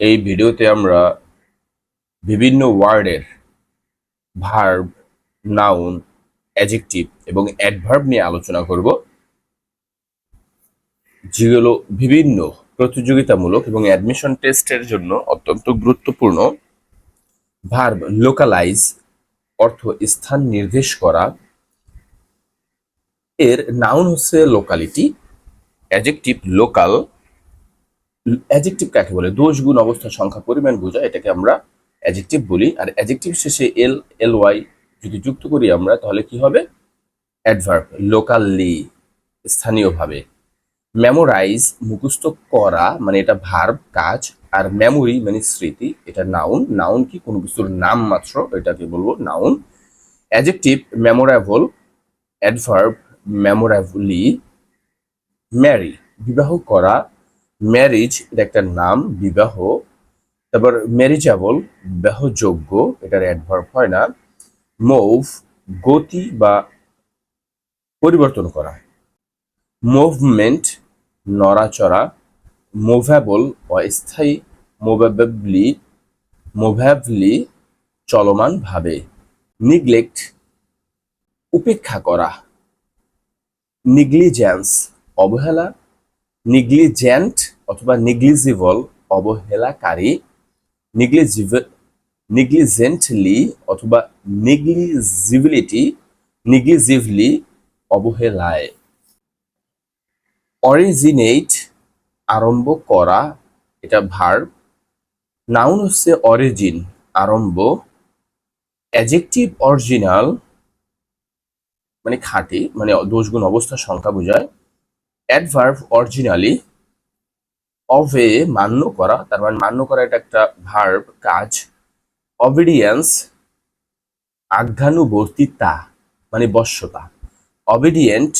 এই ভিডিওতে আমরা বিভিন্ন ওয়ার্ডের ভার্ব, নাউন অ্যাজেক্টিভ এবং অ্যাডভার্ব নিয়ে আলোচনা করব। যেগুলো বিভিন্ন প্রতিযোগিতামূলক এবং অ্যাডমিশন টেস্টের জন্য অত্যন্ত গুরুত্বপূর্ণ। ভার্ব লোকালাইজ, অর্থ স্থান নির্দেশ করা। এর নাউন হচ্ছে লোকালিটি অ্যাজেক্টিভ লোকাল। অ্যাজেক্টিভ কাকে বলে? দোষ গুণ অবস্থা সংখ্যা পরিমাণ বোঝায় এটাকে আমরা অ্যাজেক্টিভ বলি। আর অ্যাজেক্টিভ শেষে এল এল ওয়াই যদি যুক্ত করি আমরা, তাহলে কি হবে? অ্যাডভার্ব লোকালি স্থানীয়ভাবে। মেমোরাইজ মুখস্থ করা মানে এটা ভার্ব কাজ। আর মেমোরি মানে স্মৃতি, এটা নাউন নাউন কি? কোনো কিছুর নাম মাত্র, এটাকে বলব noun adjective memorable adverb memorably marry বিবাহ করা ম্যারিজ এটা একটা নাম, বিবাহ। তারপর ম্যারিজেবল বিবাহযোগ্য, এটার অ্যাডভার্ব হয় না। মুভ গতি বা পরিবর্তন করা। মুভমেন্ট নড়াচড়া। মুভেবল অস্থায়ী। মুভেবলি মুভেবলি চলমান ভাবে। নিগলেক্ট উপেক্ষা করা। নিগলিজেন্স অবহেলা। নিগলিজেন্ট অথবা নিগলিজিবল অবহেলাকারী নিগলিজিভ নিগলিজেন্টলি অথবা নিগলিজিবিলিটি নিগলিজিভলি অবহেলায়। অরিজিনেট আরম্ভ করা, এটা ভার্ব। নাউন হচ্ছে অরিজিন, আরম্ভ। অ্যাজেক্টিভ অরিজিনাল মানে খাঁটি মানে দোষগুণ অবস্থা সংখ্যা বোঝায়। অ্যাডভার্ভ অরিজিনালি অভে মান্য করা, তার মানে মান্য করা এটা একটা ভার্ব কাজ। অবিডিয়েন্স আজ্ঞানুবর্তিতা মানে বশ্যতা। অবিডিয়েন্ট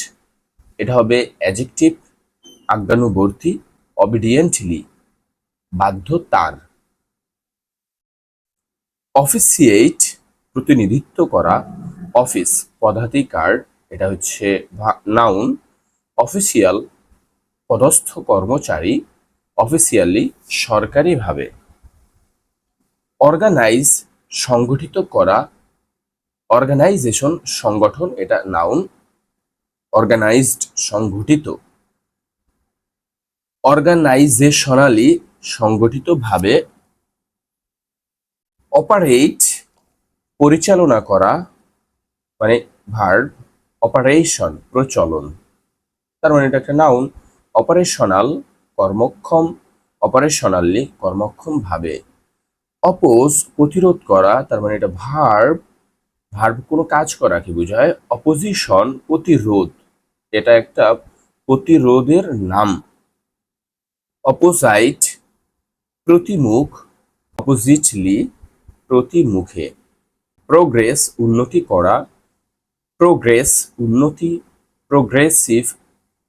এটা হবে অ্যাজেক্টিভ আজ্ঞানুবর্তী অবিডিয়েন্টলি বাধ্য তার অফিসিয়েট প্রতিনিধিত্ব করা অফিস পদাধিকার, এটা হচ্ছে নাউন অফিসিয়াল পদস্থ কর্মচারী অফিসিয়ালি সরকারিভাবে অর্গানাইজ, সংগঠিত করা, অর্গানাইজেশন সংগঠন এটা নাউন, অর্গানাইজড, সংগঠিত, অর্গানাইজেশনালি সংগঠিতভাবে অপারেট, পরিচালনা করা মানে ভার্ব, অপারেশন, প্রচলন। তার মানে এটা একটা নাউন অপারেশনাল কর্মক্ষম অপারেশনালি কর্মক্ষম ভাবে। অপোজ প্রতিরোধ করা, তার মানে এটা ভার্ব ভার্ব কোনো কাজ করা, কি বোঝায়? অপোজিশন প্রতিরোধ। এটা একটা প্রতিরোধের নাম। অপোসাইট প্রতিমুখ অপোজিটলি প্রতিমুখে। প্রোগ্রেস উন্নতি করা। প্রোগ্রেস উন্নতি প্রোগ্রেসিভ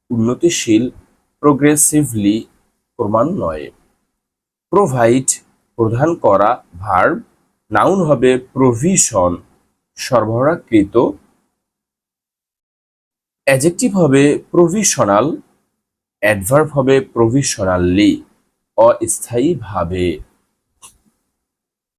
উন্নতিশীল প্রোগ্রেসিভলি ক্রমান্বয়ে প্রোভাইড প্রদান করা ভার্ব নাউন হবে প্রভিশন সরবরাহকৃত। অ্যাজেক্টিভ হবে প্রভিশনাল অ্যাডভার্ব হবে প্রভিশনালি অস্থায়ীভাবে।